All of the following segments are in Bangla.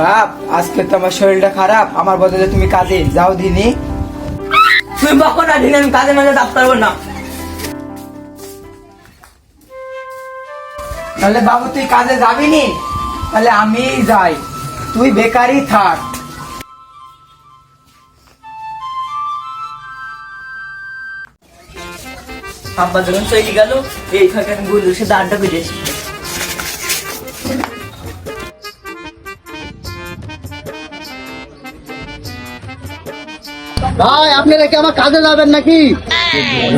বাপ, আজকে তো আমার শরীরটা খারাপ। আমার বদলে তুমি কাজে, যাও দিনি। তুমি বকো না দিন আমি কাজে মাঝে যাতে পারব না। তাহলে বাবু, তুই কাজে যাবি নি? তাহলে আমি যাই। তুই বেকারই থাক। আব্বা যখন চলে গেল। এই ফাঁকে আমি বন্ধুর সাথে আড্ডা পেয়েছি ভাই আপনারা কি আমার কাজে যাবেন নাকি?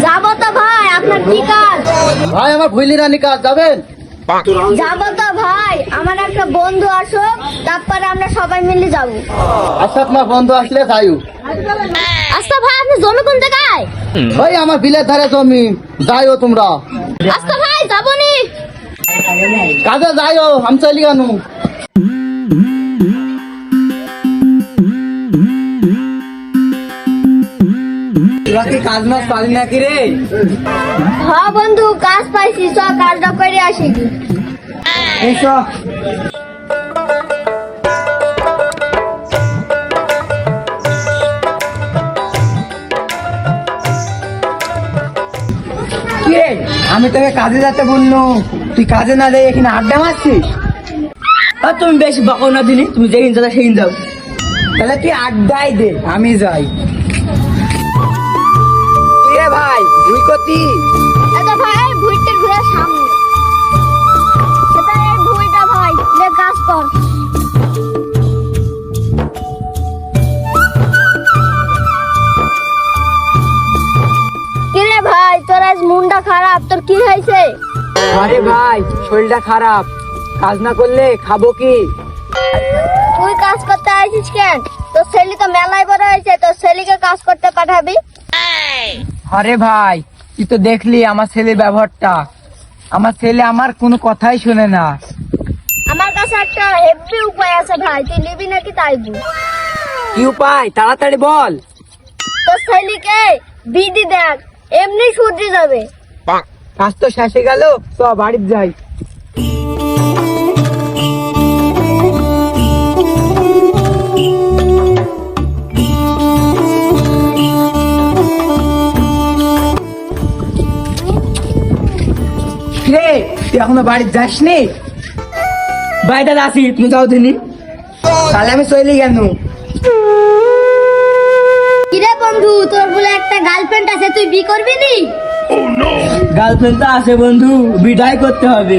যাব তো ভাই আপনার কি কাজ? ভাই আমার ভুইলি রানী কাজ যাবেন? যাব তো ভাই আমার একটা বন্ধু আসুক তারপরে আমরা সবাই মিলে যাব। আচ্ছা তোমার বন্ধু আসলে যাইও আচ্ছা ভাই আপনি জমি কোন জায়গায়? ভাই আমার বিলের ধারে জমি যাইও তোমরা। আচ্ছা ভাই যাব নি। কাজে যাইও আমি চলি কেন? কাজ মাস পালি নাকি রে? হ্যাঁ বন্ধু কাজ পাইছি সব কাজটা করে আসি। কে আমি তোকে কাজে যেতে বলল তুই কাজে না যাই এখানে আড্ডা মারছিস? আর তুমি বেশি বকো না দিনি তুমি যেদিন যাও সেদিন যাও। তাহলে তুই আড্ডাই দে আমি যাই। ভাই তুই কতি আচ্ছা ভাই ভুইটা ঘুরে সামনে। সেটা এই ভুইটা ভাই লে কাজ কর। কিরে ভাই তোর আজ মনটা খারাপ তোর কি হয়েছে? আরে ভাই শরীরটা খারাপ। কাজ না করলে খাব কি? তুই কাজ করতে আসিস কেন? তোর ছেলে তো মেলায় বড় হয়েছে তোর ছেলেকে কাজ করতে পাঠাবি? আরে ভাই তুই তো দেখলি আমার ছেলে ব্যবহারটা। আমার ছেলে আমার কোনো কথাই শুনে না। আমার কাছে একটা হেভি উপায় আছে ভাই তুই নিবি নাকি তাই বল। কি উপায়? তাড়াতাড়ি বল। তোর ছেলেকে বিধি দেখ এমনি সূর্যে যাবে। কাজ তো শেষে গেল তো বাড়ির যাই। এখনও বাড়ি যাসনি? বাড়িটা আসি তুমি যাও দিনি তাহলে আমি চলে গেল কিরে বন্ধু তোর বলে একটা গার্লফ্রেন্ড আছে তুই বি করবি নি? গার্লফ্রেন্ড তো আছে বন্ধু বিদায় করতে হবে।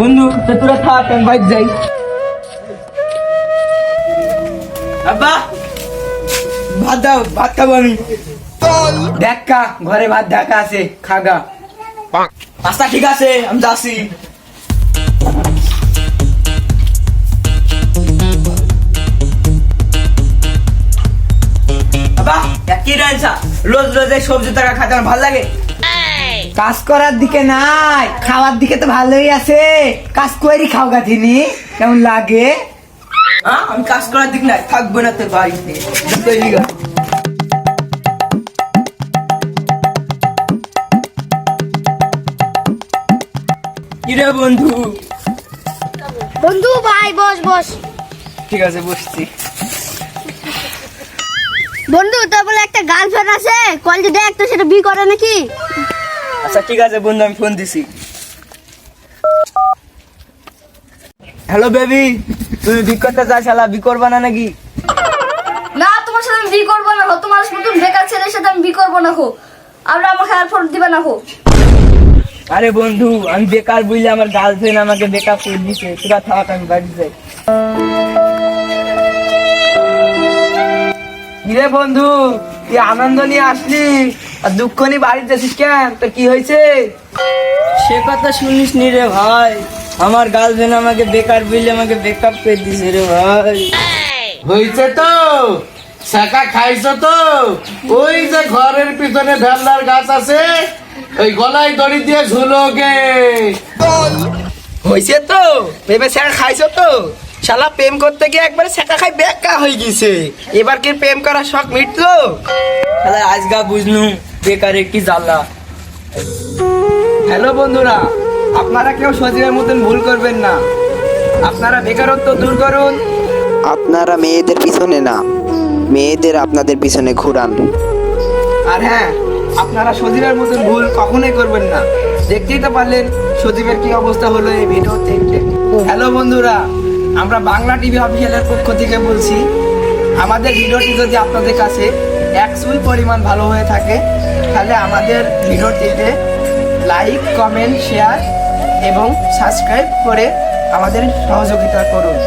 বন্ধু তো তোরা থাক আমি বাইর যাই। আব্বা ভাত দাও ভাত খাব আমি। দেখ ঘরে ভাত ঢাকা আছে খাগা। আচ্ছা ঠিক আছে আমি যাচ্ছি। কি রয়েছে? রোজ রোজ এই সবজি টাকা খাতে আমার ভালো লাগে। কাজ করার দিকে নাই খাওয়ার দিকে তো ভালোই আছে। কাজ করি খাও গাছিনি কেমন লাগে? হ্যাঁ আমি কাজ করার দিক নাই থাকব না তোর বাড়িতে। কর বন্ধু? বন্ধু ভাই বস বস। ঠিক আছে বসছি। বন্ধু তোর বলে একটা গার্লফ্রেন্ড আছে? কলেজে দেখ তো সেটা বি করে নাকি? আচ্ছা ঠিক আছে বন্ধু আমি ফোন দিছি। হ্যালো বেবি তুমি বিক করতে চাই শালা বি করবা না নাকি? না তোমার সাথে আমি বি করব না হো তোমার মতন বেকার ছেলের সাথে আমি বি করব না হো আমরা আমাকে আর ফোন দিবে না হো আরে বন্ধু আমি বেকার বুঝলে আমার গার্লফ্রেন্ড আমাকে বেকার করে দিছে তোরা থাক আমি বাড়ি যাই। কিরে বন্ধু তুই আনন্দ নিয়ে আসলি? আর দুঃখ নিয়ে বাড়িতে যাচ্ছিস কেন? তো কি হয়েছে? সে কথা শুনিস নি রে ভাই। আমার গার্লফ্রেন্ড আমাকে বেকার বুঝলে আমাকে বেকআপ করে দিছে রে ভাই। হয়েছে তো। শাখা খাইছো তো। ওই যে ঘরের পিছনে ভেল্লার গাছ আছে ওই গলায় দড়ি দিয়ে ঝুলোগে হয়েছে তো ভেবে স্যার খাইছো তো। শালা প্রেম করতে গিয়ে একবারে সেকা খাই বেকা হয়ে গেছে। এবার কি প্রেম করার শখ মিটলো? শালা আজগা বুঝলুম বেকারের কি জ্বালা। হ্যালো বন্ধুরা আপনারা কেউ সজীবের মতন ভুল করবেন না। আপনারা বেকারত্ব দূর করুন। আপনারা মেয়েদের পিছনে না। মেয়েদের আপনাদের পিছনে ঘুরান। আর হ্যাঁ আপনারা সজীবের মতন ভুল কখনোই করবেন না। দেখতেই তো পারলেন সজীবের কি অবস্থা হলো এই ভিডিও দেখতে হ্যালো বন্ধুরা, আমরা বাংলা টিভি অফিসিয়ালের পক্ষ থেকে বলছি, আমাদের ভিডিওটি যদি আপনাদের কাছে এক চুল পরিমাণ ভালো হয়ে থাকে, তাহলে আমাদের ভিডিওটিতে লাইক কমেন্ট শেয়ার এবং সাবস্ক্রাইব করে আমাদের সহযোগিতা করুন।